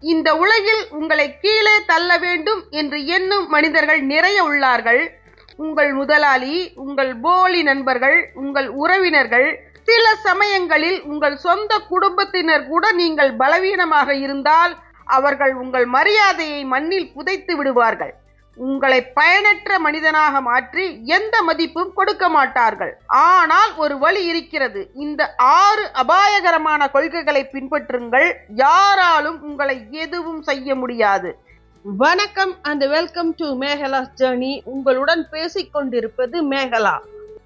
இந்த உலகில் உங்களை கீழே தள்ள வேண்டும் என்று எண்ணும் மனிதர்கள் நிறைய உள்ளார்கள். உங்கள் முதலாளி உங்கள் போலி நண்பர்கள் உங்கள் உறவினர்கள் சில சமயங்களில் உங்கள் சொந்த குடும்பத்தினர் கூட நீங்கள் பலவீனமாக இருந்தால் அவர்கள் உங்கள் மரியாதையை மண்ணில் புதைத்து விடுவார்கள். உங்களை பயனற்ற மனிதனாக மாற்றி எந்த மதிப்பும் கொடுக்க மாட்டார்கள். ஆனால் ஒரு வழி இருக்கிறது. இந்த ஆறு அபாயகரமான கொள்கைகளை பின்பற்றுங்கள். யாராலும் உங்களை எதுவும் செய்ய முடியாது. வணக்கம் and welcome to Megala's journey உங்களுடன் பேசிக் கொண்டிருப்பது மேகலா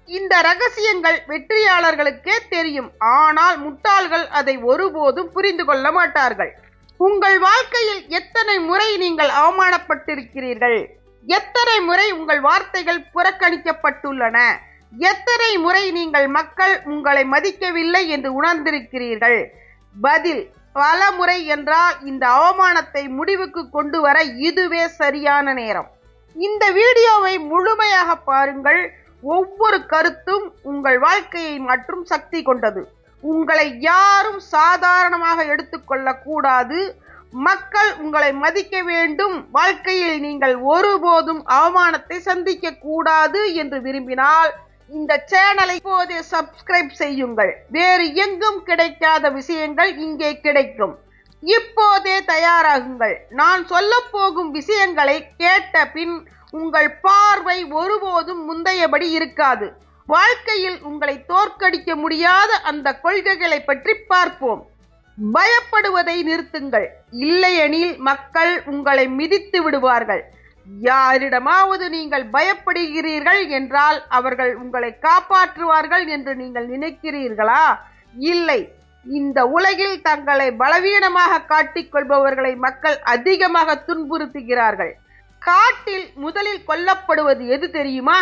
இந்த ரகசியங்கள் வெற்றியாளர்களுக்கே தெரியும். ஆனால் முட்டாள்கள் அதை ஒருபோதும் புரிந்து கொள்ள மாட்டார்கள். உங்கள் வாழ்க்கையில் எத்தனை முறை நீங்கள் அவமானப்பட்டிருக்கிறீர்கள்? எத்தனை முறை உங்கள் வார்த்தைகள் புறக்கணிக்கப்பட்டுள்ளன? எத்தனை முறை நீங்கள் மக்கள் உங்களை மதிக்கவில்லை என்று உணர்ந்திருக்கிறீர்கள்? பதில் பல முறை என்றால் இந்த அவமானத்தை முடிவுக்கு கொண்டு வர இதுவே சரியான நேரம். இந்த வீடியோவை முழுமையாக பாருங்கள். ஒவ்வொரு கருத்தும் உங்கள் வாழ்க்கையை மற்றும் சக்தி கொண்டது. உங்களை யாரும் சாதாரணமாக எடுத்துக்கொள்ளக்கூடாது. மக்கள் உங்களை மதிக்க வேண்டும். வாழ்க்கையில் நீங்கள் ஒருபோதும் அவமானத்தை சந்திக்க கூடாது என்று விரும்பினால் இந்த சேனலை இப்போதே சப்ஸ்கிரைப் செய்யுங்கள். வேறு எங்கும் கிடைக்காத விஷயங்கள் இங்கே கிடைக்கும். இப்போதே தயாராகுங்கள். நான் சொல்ல போகும் விஷயங்களை கேட்ட பின் உங்கள் பார்வை ஒருபோதும் முந்தையபடி இருக்காது. வாழ்க்கையில் உங்களை தோற்கடிக்க முடியாத அந்த கொள்கைகளை பற்றி பார்ப்போம். பயப்படுவதை நிறுத்துங்கள். இல்லையெனில் மக்கள் உங்களை மிதித்து விடுவார்கள். யாரிடமாவது நீங்கள் பயப்படுகிறீர்கள் என்றால் அவர்கள் உங்களை காப்பாற்றுவார்கள் என்று நீங்கள் நினைக்கிறீர்களா? இல்லை. இந்த உலகில் தங்களை பலவீனமாக காட்டிக்கொள்பவர்களை மக்கள் அதிகமாக துன்புறுத்துகிறார்கள். காட்டில் முதலில் கொல்லப்படுவது எது தெரியுமா?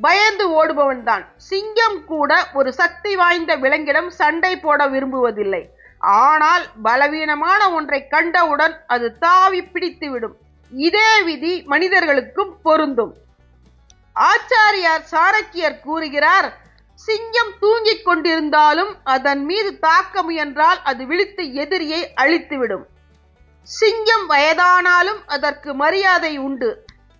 பயந்து ஓடுபவன் தான் சிங்கம் கூட ஒரு சக்தி வாய்ந்த விலங்கிடம் சண்டை போட விரும்புவதில்லை. ஆனால் பலவீனமான ஒன்றை கண்டவுடன் அது தாவி பிடித்துவிடும். இதே விதி மனிதர்களுக்கும் பொருந்தும். ஆச்சாரியார் சாணக்கியர் கூறுகிறார் சிங்கம் தூங்கிக் கொண்டிருந்தாலும் அதன் மீது தாக்க முயன்றால் அது விழித்து எதிரியை அழித்துவிடும். சிங்கம் வயதானாலும் அதற்கு மரியாதை உண்டு.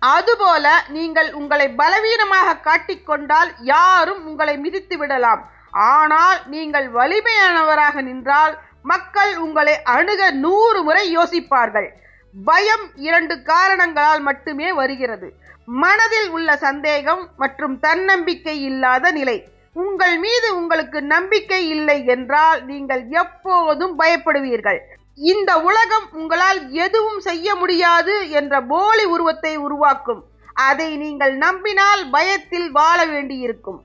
அதுபோல நீங்கள் உங்களை பலவீனமாக காட்டிக்கொண்டால் யாரும் உங்களை மிதித்து விடலாம். ஆனால் நீங்கள் வலிமையானவராக நின்றால் மக்கள் உங்களை அணுக நூறு முறை யோசிப்பார்கள். பயம் இரண்டு காரணங்களால் மட்டுமே வருகிறது. மனதில் உள்ள சந்தேகம் மற்றும் தன்னம்பிக்கை இல்லாத நிலை. உங்கள் மீது உங்களுக்கு நம்பிக்கை இல்லை என்றால் நீங்கள் எப்போதும் பயப்படுவீர்கள். இந்த உலகம் உங்களால் எதுவும் செய்ய முடியாது என்ற போலி உருவத்தை உருவாக்கும். அதை நீங்கள் நம்பினால் பயத்தில் வாழ வேண்டியிருக்கும்.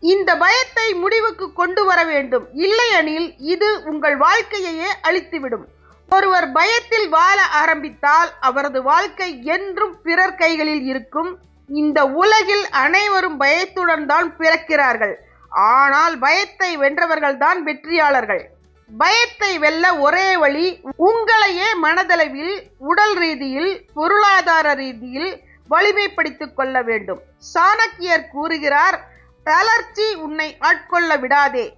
இந்த பயத்தை முடிவுக்கு கொண்டு வர வேண்டும். இல்லையெனில் இது உங்கள் வாழ்க்கையையே அழித்துவிடும். ஒருவர் பயத்தில் வாழ ஆரம்பித்தால் அவரது வாழ்க்கை என்றும் பிறர் கைகளில் இருக்கும். இந்த உலகில் அனைவரும் பயத்துடன் தான் பிறக்கிறார்கள். ஆனால் பயத்தை வென்றவர்கள் தான் வெற்றியாளர்கள். பயத்தை வெல்ல ஒரே வழி உங்களையே மனதளவில் உடல் ரீதியில் பொருளாதார ரீதியில் வலிமைப்படுத்திக் கொள்ள வேண்டும். சாணக்கியர் கூறுகிறார் தளர்ச்சி உன்னை ஆட்கொள்ள விடாதே.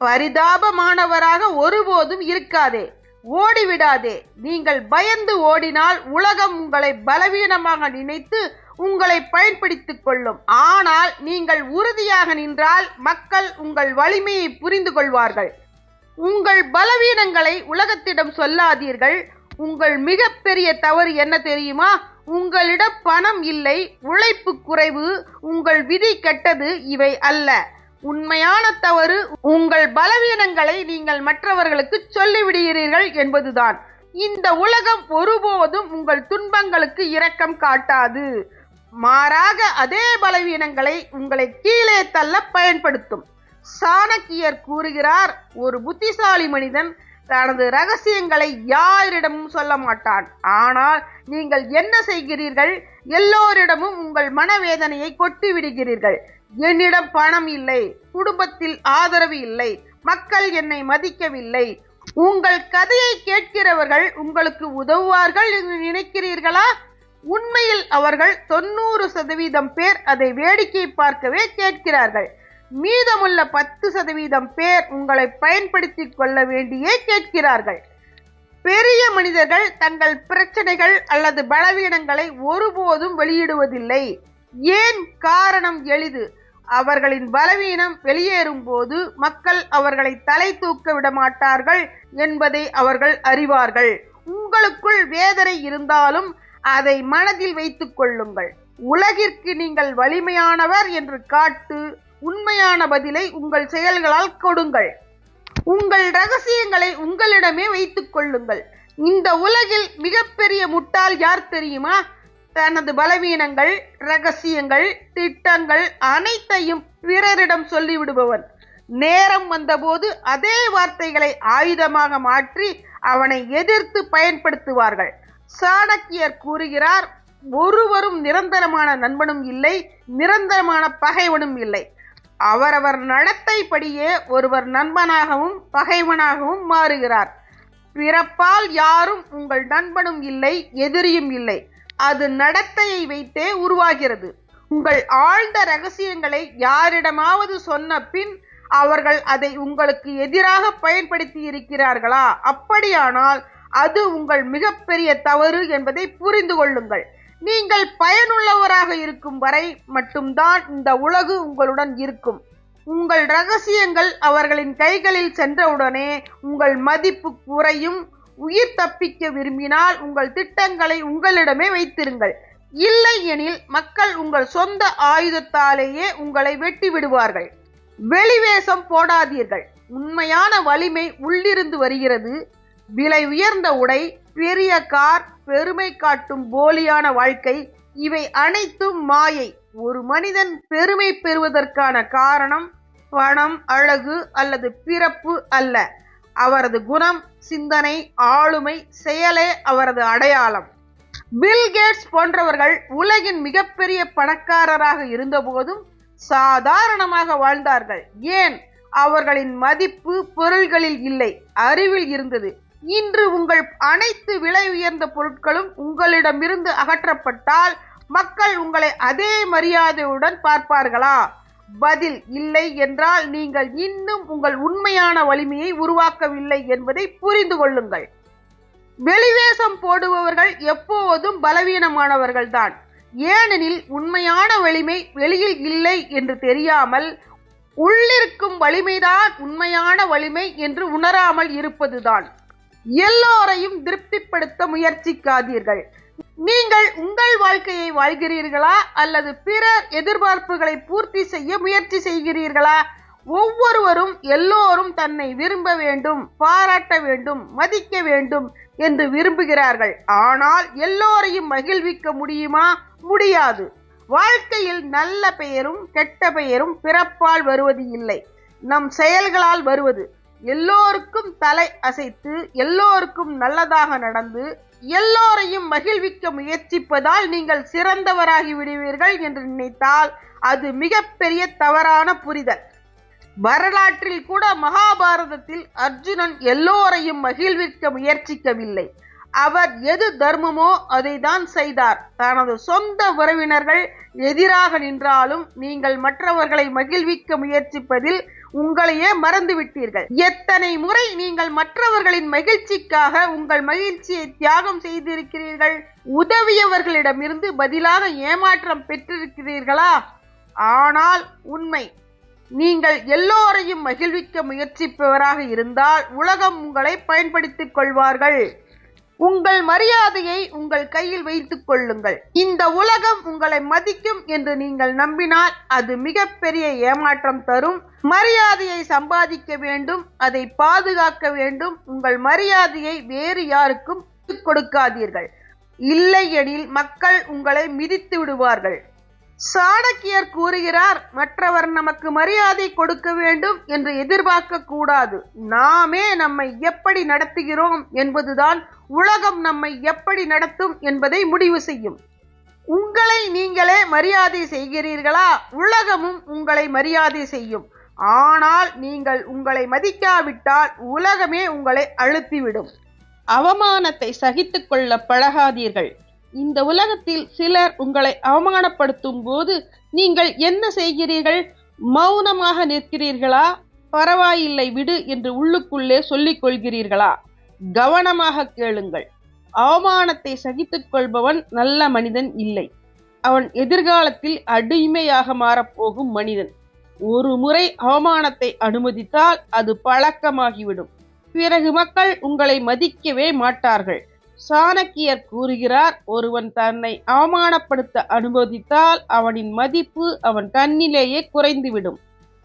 பரிதாபமானவராக ஒருபோதும் இருக்காதே. ஓடிவிடாதே. நீங்கள் பயந்து ஓடினால் உலகம் உங்களை பலவீனமாக நினைத்து உங்களை பயன்படுத்திக் கொள்ளும். ஆனால் நீங்கள் உறுதியாக நின்றால் மக்கள் உங்கள் வலிமையை புரிந்து கொள்வார்கள். உங்கள் பலவீனங்களை உலகத்திடம் சொல்லாதீர்கள். உங்கள் மிகப்பெரிய தவறு என்ன தெரியுமா? உங்களிடம் பணம் இல்லை உழைப்பு குறைவு உங்கள் விதி கெட்டது இவை அல்ல. உண்மையான தவறு உங்கள் பலவீனங்களை நீங்கள் மற்றவர்களுக்கு சொல்லிவிடுகிறீர்கள் என்பதுதான். இந்த உலகம் ஒருபோதும் உங்கள் துன்பங்களுக்கு இரக்கம் காட்டாது. மாறாக அதே பலவீனங்களை உங்களை கீழே தள்ள பயன்படுத்தும். சாணக்கியர் கூறுகிறார் ஒரு புத்திசாலி மனிதன் தனது ரகசியங்களை யாரிடமும் சொல்ல மாட்டான். ஆனால் நீங்கள் என்ன செய்கிறீர்கள்? எல்லோரிடமும் உங்கள் மனவேதனையை கொட்டி விடுகிறீர்கள் என்னிடம் பணம் இல்லை குடும்பத்தில் ஆதரவு இல்லை மக்கள் என்னை மதிக்கவில்லை. உங்கள் கதையை கேட்கிறவர்கள் உங்களுக்கு உதவுவார்கள் என்று நினைக்கிறீர்களா? உண்மையில் அவர்கள் தொண்ணூறு சதவீதம் பேர் அதை வேடிக்கை பார்க்கவே கேட்கிறார்கள். மீதமுள்ள பத்து சதவீதம் பேர் உங்களை பயன்படுத்தி கொள்ள வேண்டியே கேட்கிறார்கள். பெரிய மனிதர்கள் தங்கள் பிரச்சனைகள் அல்லது பலவீனங்களை ஒருபோதும் வெளியிடுவதில்லை. ஏன் காரணம் எளிது? அவர்களின் பலவீனம் வெளியேறும் போது மக்கள் அவர்களை தலை தூக்க விட மாட்டார்கள் என்பதை அவர்கள் அறிவார்கள். உங்களுக்குள் வேதனை இருந்தாலும் அதை மனதில் வைத்துக் கொள்ளுங்கள். உலகிற்கு நீங்கள் வலிமையானவர் என்று காட்டு உண்மையான பதிலை உங்கள் செயல்களால் கொடுங்கள். உங்கள் ரகசியங்களை உங்களிடமே வைத்துக் கொள்ளுங்கள். இந்த உலகில் மிகப்பெரிய முட்டாள் யார் தெரியுமா? தனது பலவீனங்கள் ரகசியங்கள் திட்டங்கள் அனைத்தையும் பிறரிடம் சொல்லிவிடுபவன். நேரம் வந்தபோது அதே வார்த்தைகளை ஆயுதமாக மாற்றி அவனை எதிர்த்து பயன்படுத்துவார்கள். சாணக்கியர் கூறுகிறார் ஒருவரும் நிரந்தரமான நண்பனும் இல்லை நிரந்தரமான பகைவனும் இல்லை. அவரவர் நடத்தைப்படியே ஒருவர் நண்பனாகவும் பகைவனாகவும் மாறுகிறார். பிறப்பால் யாரும் உங்கள் நண்பனும் இல்லை எதிரியும் இல்லை. அது நடத்தையை வைத்தே உருவாகிறது. உங்கள் ஆழ்ந்த ரகசியங்களை யாரிடமாவது சொன்ன பின் அவர்கள் அதை உங்களுக்கு எதிராக பயன்படுத்தி இருக்கிறார்களா? அப்படியானால் அது உங்கள் மிகப்பெரிய தவறு என்பதை புரிந்து கொள்ளுங்கள். நீங்கள் பயனுள்ளவராக இருக்கும் வரை மட்டும்தான் இந்த உலகு உங்களுடன் இருக்கும். உங்கள் ரகசியங்கள் அவர்களின் கைகளில் சென்றவுடனே உங்கள் மதிப்பு குறையும். உயிர் தப்பிக்க விரும்பினால் உங்கள் திட்டங்களை உங்களிடமே வைத்திருங்கள். இல்லை எனில் மக்கள் உங்கள் சொந்த ஆயுதத்தாலேயே உங்களை வெட்டி விடுவார்கள். வெளிவேஷம் போடாதீர்கள். உண்மையான வலிமை உள்ளிருந்து வருகிறது. விலை உயர்ந்த உடை பெரிய கார் பெருமை காட்டும் போலியான வாழ்க்கை இவை அனைத்தும் மாயை. ஒரு மனிதன் பெருமை பெறுவதற்கான காரணம் பணம் அழகு அல்லது பிறப்பு அல்ல. அவரது குணம் சிந்தனை ஆளுமை செயலே அவரது அடையாளம். பில் கேட்ஸ் போன்றவர்கள் உலகின் மிகப்பெரிய பணக்காரராக இருந்தபோதும் சாதாரணமாக வாழ்ந்தார்கள். ஏன்? அவர்களின் மதிப்பு பொருள்களில் இல்லை அறிவில் இருந்தது. இன்று உங்கள் அனைத்து விலை உயர்ந்த பொருட்களும் உங்களிடமிருந்து அகற்றப்பட்டால் மக்கள் உங்களை அதே மரியாதையுடன் பார்ப்பார்களா? பதில் இல்லை என்றால் நீங்கள் இன்னும் உங்கள் உண்மையான வலிமையை உருவாக்கவில்லை என்பதை புரிந்து கொள்ளுங்கள். வெளிவேஷம் போடுபவர்கள் எப்போதும் பலவீனமானவர்கள்தான். ஏனெனில் உண்மையான வலிமை வெளியில் இல்லை என்று தெரியாமல் உள்ளிருக்கும் வலிமைதான் உண்மையான வலிமை என்று உணராமல் இருப்பதுதான். எல்லோரையும் திருப்திப்படுத்த முயற்சிக்காதீர்கள். நீங்கள் உங்கள் வாழ்க்கையை வாழ்கிறீர்களா? அல்லது பிறர் எதிர்பார்ப்புகளை பூர்த்தி செய்ய முயற்சி செய்கிறீர்களா? ஒவ்வொருவரும் எல்லோரும் தன்னை விரும்ப வேண்டும் பாராட்ட வேண்டும் மதிக்க வேண்டும் என்று விரும்புகிறார்கள். ஆனால் எல்லோரையும் மகிழ்விக்க முடியுமா? முடியாது. வாழ்க்கையில் நல்ல பெயரும் கெட்ட பெயரும் பிறப்பால் வருவது இல்லை. நம் செயல்களால் வருவது எல்லோருக்கும் தலை அசைத்து எல்லோருக்கும் நல்லதாக நடந்து எல்லோரையும் மகிழ்விக்க முயற்சிப்பதால் நீங்கள் சிறந்தவராகி விடுவீர்கள் என்று நினைத்தால் அது மிகப்பெரிய தவறான புரிதல். வரலாற்றில் கூட மகாபாரதத்தில் அர்ஜுனன் எல்லோரையும் மகிழ்விக்க முயற்சிக்கவில்லை. அவர் எது தர்மமோ அதை தான் செய்தார். தனது சொந்த உறவினர்கள் எதிராக நின்றாலும் நீங்கள் மற்றவர்களை மகிழ்விக்க முயற்சிப்பதில் உங்களையே மறந்துவிட்டீர்கள் எத்தனை முறை நீங்கள் மற்றவர்களின் மகிழ்ச்சிக்காக உங்கள் மகிழ்ச்சியை தியாகம் செய்திருக்கிறீர்கள்? உதவியவர்களிடமிருந்து பதிலாக ஏமாற்றம் பெற்றிருக்கிறீர்களா? ஆனால் உண்மை. நீங்கள் எல்லோரையும் மகிழ்விக்க முயற்சிப்பவராக இருந்தால் உலகம் உங்களை பயன்படுத்திக் கொள்வார்கள். உங்கள் மரியாதையை உங்கள் கையில் வைத்துக் கொள்ளுங்கள். இந்த உலகம் உங்களை மதிக்கும் என்று நீங்கள் நம்பினால் அது மிகப்பெரிய ஏமாற்றம் தரும். மரியாதையை சம்பாதிக்க வேண்டும் அதை பாதுகாக்க வேண்டும். உங்கள் மரியாதையை வேறு யாருக்கும் கொடுக்காதீர்கள். இல்லையெனில் மக்கள் உங்களை மிதித்து விடுவார்கள். சாணக்கியர் கூறுகிறார் மற்றவர் நமக்கு மரியாதை கொடுக்க வேண்டும் என்று எதிர்பார்க்க கூடாது. நாமே நம்மை எப்படி நடத்துகிறோம் என்பதுதான் உலகம் நம்மை எப்படி நடத்தும் என்பதை முடிவு செய்யும். உங்களை நீங்களே மரியாதை செய்கிறீர்களா? உலகமும் உங்களை மரியாதை செய்யும். ஆனால் நீங்கள் உங்களை மதிக்காவிட்டால் உலகமே உங்களை அழுத்திவிடும். அவமானத்தை சகித்துக்கொள்ள பழகாதீர்கள். இந்த உலகத்தில் சிலர் உங்களை அவமானப்படுத்தும் போது நீங்கள் என்ன செய்கிறீர்கள்? மௌனமாக நிற்கிறீர்களா? பரவாயில்லை விடு என்று உள்ளுக்குள்ளே சொல்லிக் கொள்கிறீர்களா? கவனமாக கேளுங்கள். அவமானத்தை சகித்துக் கொள்பவன் நல்ல மனிதன் இல்லை. அவன் எதிர்காலத்தில் அடிமையாக மாறப்போகும் மனிதன். ஒரு முறை அவமானத்தை அனுமதித்தால் அது பழக்கமாகிவிடும். பிறகு மக்கள் உங்களை மதிக்கவே மாட்டார்கள். சாணக்கியர் கூறுகிறார் ஒருவன் தன்னை அவமானப்படுத்த அனுமதித்தால் அவனின் மதிப்பு அவன் கண்ணிலேயே குறைந்துவிடும்.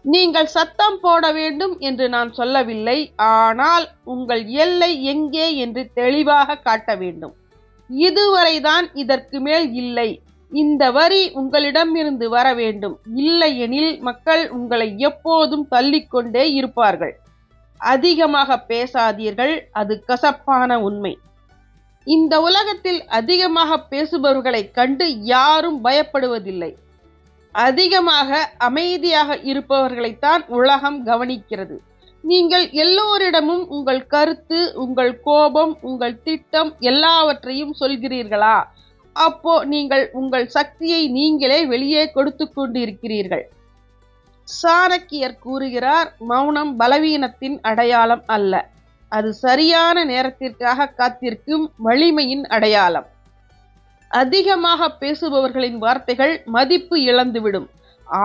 நீங்கள் சத்தம் போட வேண்டும் என்று நான் சொல்லவில்லை ஆனால் உங்கள் எல்லை எங்கே என்று தெளிவாக காட்ட வேண்டும். இதுவரைதான் இதற்கு மேல் இல்லை. இந்த வரி உங்களிடமிருந்து வர வேண்டும். இல்லையெனில் மக்கள் உங்களை எப்போதும் தள்ளிக்கொண்டே இருப்பார்கள். அதிகமாக பேசாதீர்கள் அது கசப்பான உண்மை. இந்த உலகத்தில் அதிகமாக பேசுபவர்களைக் கண்டு யாரும் பயப்படுவதில்லை. அதிகமாக அமைதியாக இருப்பவர்களைத்தான் உலகம் கவனிக்கிறது. நீங்கள் எல்லோரிடமும் உங்கள் கருத்து உங்கள் கோபம் உங்கள் திட்டம் எல்லாவற்றையும் சொல்கிறீர்களா? அப்போ நீங்கள் உங்கள் சக்தியை நீங்களே வெளியே கொடுத்து கொண்டிருக்கிறீர்கள். சாணக்கியர் கூறுகிறார் மௌனம் பலவீனத்தின் அடையாளம் அல்ல. அது சரியான நேரத்திற்காக காத்திருக்கும் வலிமையின் அடையாளம். அதிகமாக பேசுபவர்களின் வார்த்தைகள் மதிப்பு இழந்துவிடும்.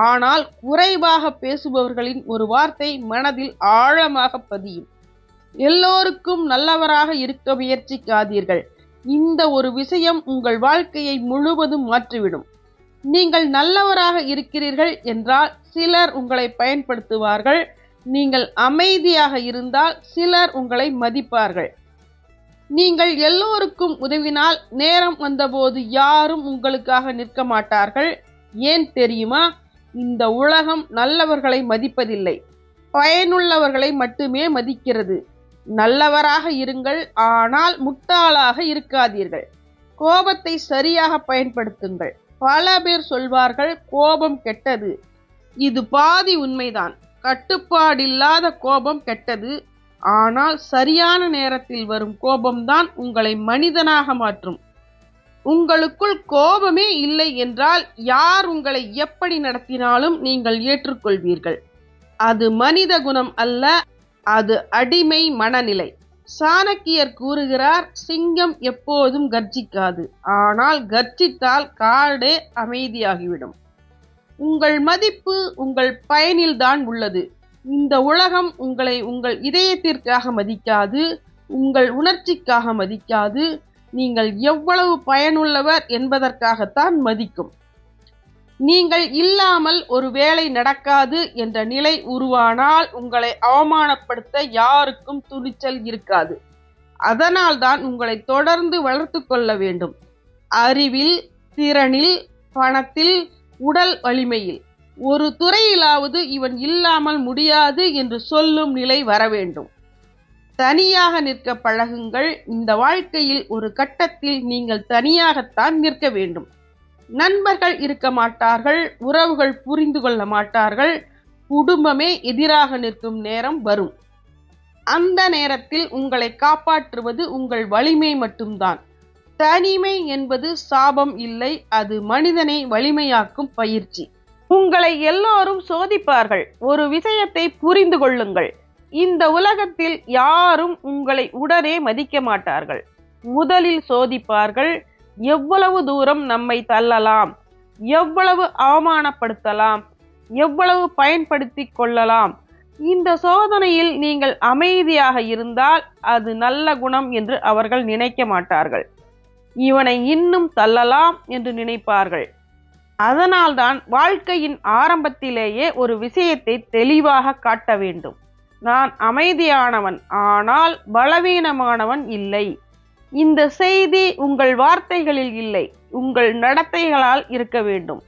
ஆனால் குறைவாக பேசுபவர்களின் ஒரு வார்த்தை மனதில் ஆழமாக பதியும். எல்லோருக்கும் நல்லவராக இருக்க முயற்சிக்காதீர்கள். இந்த ஒரு விஷயம் உங்கள் வாழ்க்கையை முழுவதும் மாற்றிவிடும். நீங்கள் நல்லவராக இருக்கிறீர்கள் என்றால் சிலர் உங்களை பயன்படுத்துவார்கள். நீங்கள் அமைதியாக இருந்தால் சிலர் உங்களை மதிப்பார்கள். நீங்கள் எல்லோருக்கும் உதவினால் நேரம் வந்தபோது யாரும் உங்களுக்காக நிற்க மாட்டார்கள். ஏன் தெரியுமா? இந்த உலகம் நல்லவர்களை மதிப்பதில்லை. பயனுள்ளவர்களை மட்டுமே மதிக்கிறது. நல்லவராக இருங்கள் ஆனால் முட்டாளாக இருக்காதீர்கள். கோபத்தை சரியாக பயன்படுத்துங்கள். பல பேர் சொல்வார்கள் கோபம் கெட்டது. இது பாதி உண்மைதான். கட்டுப்பாடில்லாத கோபம் கெட்டது. ஆனால் சரியான நேரத்தில் வரும் கோபம்தான் உங்களை மனிதனாக மாற்றும். உங்களுக்குள் கோபமே இல்லை என்றால் யார் உங்களை எப்படி நடத்தினாலும் நீங்கள் ஏற்றுக்கொள்வீர்கள். அது மனித குணம் அல்ல அது அடிமை மனநிலை. சாணக்கியர் கூறுகிறார் சிங்கம் எப்போதும் கர்ஜிக்காது. ஆனால் கர்ஜித்தால் காடே அமைதியாகிவிடும். உங்கள் மதிப்பு உங்கள் பயனில்தான் உள்ளது. இந்த உலகம் உங்களை உங்கள் இதயத்திற்காக மதிக்காது உங்கள் உணர்ச்சிக்காக மதிக்காது நீங்கள் எவ்வளவு பயனுள்ளவர் என்பதற்காகத்தான் மதிக்கும். நீங்கள் இல்லாமல் ஒரு வேலை நடக்காது என்ற நிலை உருவானால் உங்களை அவமானப்படுத்த யாருக்கும் துணிச்சல் இருக்காது. அதனால்தான் உங்களை தொடர்ந்து வளர்த்து கொள்ள வேண்டும். அறிவில் திறனில் பணத்தில் உடல் வலிமையில். ஒரு துறையிலாவது இவன் இல்லாமல் முடியாது என்று சொல்லும் நிலை வர வேண்டும். தனியாக நிற்க பழகுங்கள். இந்த வாழ்க்கையில் ஒரு கட்டத்தில் நீங்கள் தனியாகத்தான் நிற்க வேண்டும். நண்பர்கள் இருக்க மாட்டார்கள். உறவுகள் புரிந்து கொள்ள மாட்டார்கள். குடும்பமே எதிராக நிற்கும் நேரம் வரும். அந்த நேரத்தில் உங்களை காப்பாற்றுவது உங்கள் வலிமை மட்டும்தான். தனிமை என்பது சாபம் இல்லை அது மனிதனை வலிமையாக்கும் பயிற்சி. உங்களை எல்லோரும் சோதிப்பார்கள். ஒரு விஷயத்தை புரிந்து கொள்ளுங்கள். இந்த உலகத்தில் யாரும் உங்களை உடனே மதிக்க மாட்டார்கள். முதலில் சோதிப்பார்கள் எவ்வளவு தூரம் நம்மை தள்ளலாம் எவ்வளவு அவமானப்படுத்தலாம் எவ்வளவு பயன்படுத்தி கொள்ளலாம். இந்த சோதனையில் நீங்கள் அமைதியாக இருந்தால் அது நல்ல குணம் என்று அவர்கள் நினைக்க மாட்டார்கள். இவனை இன்னும் தள்ளலாம் என்று நினைப்பார்கள். அதனால்தான் வாழ்க்கையின் ஆரம்பத்திலேயே ஒரு விஷயத்தை தெளிவாக காட்ட வேண்டும். நான் அமைதியானவன் ஆனால் பலவீனமானவன் இல்லை. இந்த செய்தி உங்கள் வார்த்தைகளில் இல்லை உங்கள் நடத்தைகளால் இருக்க வேண்டும்.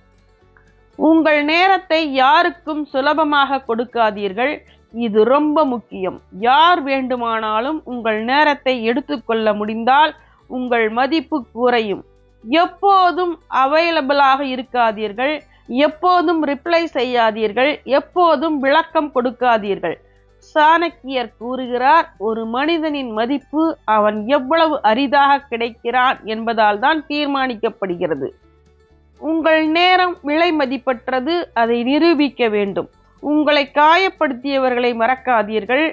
உங்கள் நேரத்தை யாருக்கும் சுலபமாக கொடுக்காதீர்கள் இது ரொம்ப முக்கியம். யார் வேண்டுமானாலும் உங்கள் நேரத்தை எடுத்துக்கொள்ள முடிந்தால் உங்கள் மதிப்பு குறையும். எப்போதும் அவைலபிளாக இருக்காதீர்கள். எப்போதும் ரிப்ளை செய்யாதீர்கள். எப்போதும் விளக்கம் கொடுக்காதீர்கள். சாணக்கியர் கூறுகிறார் ஒரு மனிதனின் மதிப்பு அவன் எவ்வளவு அரிதாக கிடைக்கிறான் என்பதால் தான் தீர்மானிக்கப்படுகிறது. உங்கள் நேரம் விலை மதிப்பற்றது அதை நிரூபிக்க வேண்டும். உங்களை காயப்படுத்தியவர்களை மறக்காதீர்கள்.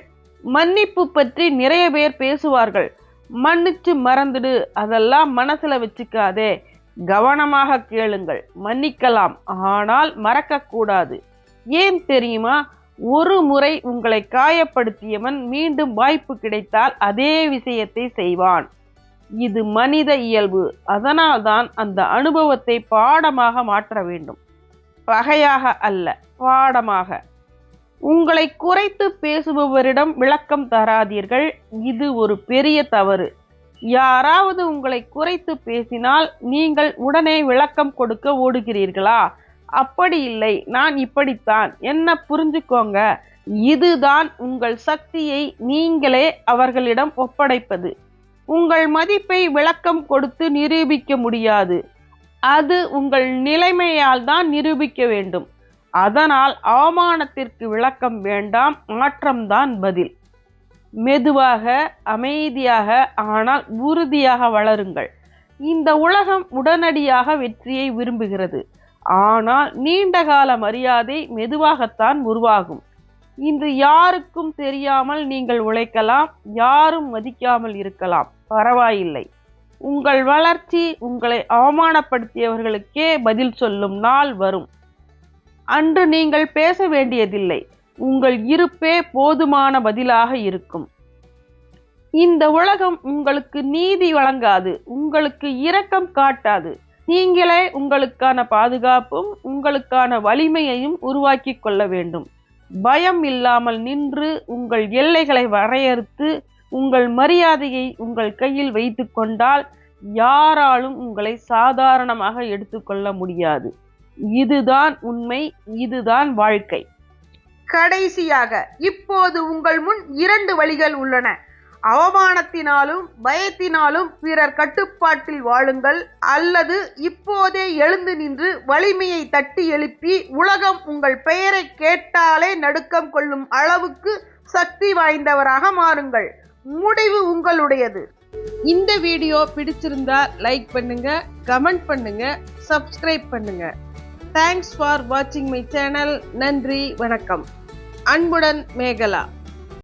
மன்னிப்பு பற்றி நிறைய பேர் பேசுவார்கள். மன்னிச்சு மறந்துடு அதெல்லாம் மனசுல வச்சுக்காதே. கவனமாக கேளுங்கள் மன்னிக்கலாம். ஆனால் மறக்கக்கூடாது. ஏன் தெரியுமா? ஒரு முறை உங்களை காயப்படுத்தியவன் மீண்டும் வாய்ப்பு கிடைத்தால் அதே விஷயத்தை செய்வான். இது மனித இயல்பு. அதனால்தான் அந்த அனுபவத்தை பாடமாக மாற்ற வேண்டும். பகையாக அல்ல பாடமாக. உங்களை குறைத்து பேசுபவரிடம் விளக்கம் தராதீர்கள். இது ஒரு பெரிய தவறு. யாராவது உங்களை குறைத்து பேசினால் நீங்கள் உடனே விளக்கம் கொடுக்க ஓடுகிறீர்களா? அப்படி இல்லை நான் இப்படித்தான். என்ன புரிஞ்சுக்கோங்க. இதுதான் உங்கள் சக்தியை நீங்களே அவர்களிடம் ஒப்படைப்பது. உங்கள் மதிப்பை விளக்கம் கொடுத்து நிரூபிக்க முடியாது. அது உங்கள் நிலைமையால் தான் நிரூபிக்க வேண்டும். அதனால் அவமானத்திற்கு விளக்கம் வேண்டாம் மாற்றம்தான் பதில். மெதுவாக அமைதியாக ஆனால் உறுதியாக வளருங்கள். இந்த உலகம் உடனடியாக வெற்றியை விரும்புகிறது. ஆனால் நீண்டகால மரியாதை மெதுவாகத்தான் உருவாகும். இன்று யாருக்கும் தெரியாமல் நீங்கள் உழைக்கலாம் யாரும் மதிக்காமல் இருக்கலாம். பரவாயில்லை. உங்கள் வளர்ச்சி உங்களை அவமானப்படுத்தியவர்களுக்கே பதில் சொல்லும் நாள் வரும். அன்று நீங்கள் பேச வேண்டியதில்லை. உங்கள் இருப்பே போதுமான பதிலாக இருக்கும். இந்த உலகம் உங்களுக்கு நீதி வழங்காது. உங்களுக்கு இரக்கம் காட்டாது. நீங்களே உங்களுக்கான பாதுகாப்பும் உங்களுக்கான வலிமையையும் உருவாக்கி கொள்ள வேண்டும். பயம் இல்லாமல் நின்று உங்கள் எல்லைகளை வரையறுத்து உங்கள் மரியாதையை உங்கள் கையில் வைத்து கொண்டால் யாராலும் உங்களை சாதாரணமாக எடுத்துக்கொள்ள முடியாது. இதுதான் உண்மை இதுதான் வாழ்க்கை. கடைசியாக இப்போது உங்கள் முன் இரண்டு வழிகள் உள்ளன. அவமானத்தினாலும் பயத்தினாலும் பிறர் கட்டுப்பாட்டில் வாழுங்கள் அல்லது இப்போதே எழுந்து நின்று வலிமையை தட்டி எழுப்பி உலகம் உங்கள் பெயரை கேட்டாலே நடுக்கம் கொள்ளும் அளவுக்கு சக்தி வாய்ந்தவராக மாறுங்கள். முடிவு உங்களுடையது. இந்த வீடியோ பிடிச்சிருந்தா லைக் பண்ணுங்க கமெண்ட் பண்ணுங்க சப்ஸ்கிரைப் பண்ணுங்க. தேங்க்ஸ் ஃபார் வாட்சிங் மை சேனல் நன்றி வணக்கம். அன்புடன் மேகலா.